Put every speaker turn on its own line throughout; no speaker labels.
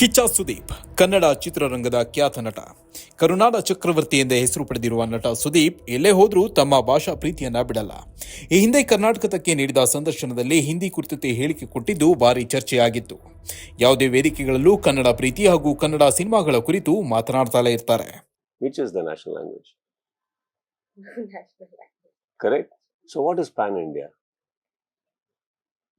ಕಿಚ್ಚ ಸುದೀಪ್ ಕನ್ನಡ ಚಿತ್ರರಂಗದ ಖ್ಯಾತ ನಟ. ಕರುನಾಡ ಚಕ್ರವರ್ತಿ ಎಂದೇ ಹೆಸರು ಪಡೆದಿರುವ ನಟ ಸುದೀಪ್ ಎಲ್ಲೇ ಹೋದರೂ ತಮ್ಮ ಭಾಷಾ ಪ್ರೀತಿಯನ್ನ ಬಿಡಲ್ಲ. ಈ ಹಿಂದೆ ಕರ್ನಾಟಕಕ್ಕೆ ನೀಡಿದ ಸಂದರ್ಶನದಲ್ಲಿ ಹಿಂದಿ ಕುರಿತಂತೆ ಹೇಳಿಕೆ ಕೊಟ್ಟಿದ್ದು ಭಾರಿ ಚರ್ಚೆಯಾಗಿತ್ತು. ಯಾವುದೇ ವೇದಿಕೆಗಳಲ್ಲೂ ಕನ್ನಡ ಪ್ರೀತಿ ಹಾಗೂ ಕನ್ನಡ ಸಿನಿಮಾಗಳ ಕುರಿತು ಮಾತನಾಡ್ತಾಲೇ ಇರ್ತಾರೆ.
Correct so what is pan
national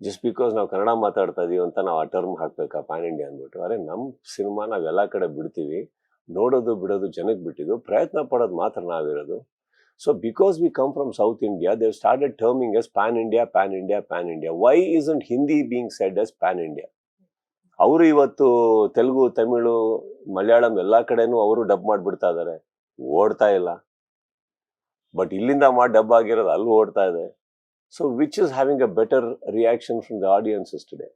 just because ನಾವು ಕನ್ನಡ ಮಾತಾಡ್ತಾ ಇದೀವಿ ಅಂತ ನಾವು ಆ ಟರ್ಮ್ ಹಾಕ್ಬೇಕಾ ಪ್ಯಾನ್ ಇಂಡಿಯಾ ಅಂದ್ಬಿಟ್ಟು? ಅರೆ ನಮ್ಮ ಸಿನಿಮಾ ನಾವು ಎಲ್ಲ ಕಡೆ ಬಿಡ್ತೀವಿ, ನೋಡೋದು ಬಿಡೋದು ಜನಕ್ಕೆ ಬಿಟ್ಟಿದ್ದು, ಪ್ರಯತ್ನ ಪಡೋದು ಮಾತ್ರ ನಾವಿರೋದು. So because we come from south India they started terming as pan India pan India pan India why isn't Hindi being said as pan India ಅವರು ಇವತ್ತು ತೆಲುಗು, ತಮಿಳು, ಮಲಯಾಳಂ ಎಲ್ಲ ಕಡೆನೂ ಅವರು ಡಬ್ ಮಾಡಿಬಿಡ್ತಾ ಇದ್ದಾರೆ ಓಡ್ತಾ ಇಲ್ಲ. ಬಟ್ ಇಲ್ಲಿಂದ ಮಾಡಿ ಡಬ್ ಆಗಿರೋದು ಅಲ್ಲಿ ಓಡ್ತಾ ಇದೆ. So which is having a better reaction from the audiences today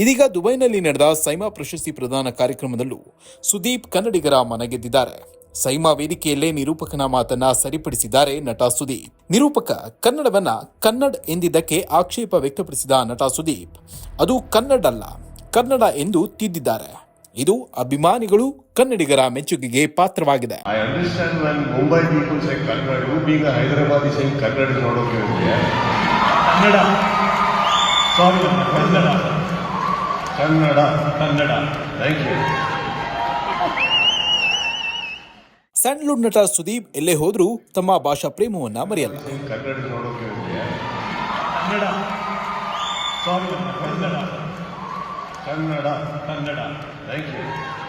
ಇದೀಗ ದುಬೈನಲ್ಲಿ ನಡೆದ ಸೈಮಾ ಪ್ರಶಸ್ತಿ ಪ್ರದಾನ ಕಾರ್ಯಕ್ರಮದಲ್ಲೂ ಸುದೀಪ್ ಕನ್ನಡಿಗರ ಮನಗೆದ್ದಿದ್ದಾರೆ. ಸೈಮಾ ವೇದಿಕೆಯಲ್ಲೇ ನಿರೂಪಕನ ಮಾತನ್ನ ಸರಿಪಡಿಸಿದ್ದಾರೆ ನಟ ಸುದೀಪ್. ನಿರೂಪಕ ಕನ್ನಡವನ್ನ ಕನ್ನಡ ಎಂದಿದ್ದಕ್ಕೆ ಆಕ್ಷೇಪ ವ್ಯಕ್ತಪಡಿಸಿದ ನಟ ಸುದೀಪ್. ಅದು ಕನ್ನಡ ಅಲ್ಲ ಕನ್ನಡ ಎಂದು ತಿದ್ದಿದ್ದಾರೆ. ಇದು ಅಭಿಮಾನಿಗಳು ಕನ್ನಡಿಗರ ಮೆಚ್ಚುಗೆಗೆ ಪಾತ್ರವಾಗಿದೆ.
I understand when Mumbai people say Kannada, you
Kannada. Sorry Kannada.
Kannada.
Kannada.
Thank you
Sandalwood ನಟ ಸುದೀಪ್ ಎಲ್ಲೇ ಹೋದರೂ ತಮ್ಮ ಭಾಷಾ ಪ್ರೇಮವನ್ನ ಮರೆಯಲ್ಲ.
Kannada eh?
Kannada. Sorry Kannada.
Kannada.
Kannada.
Thank you.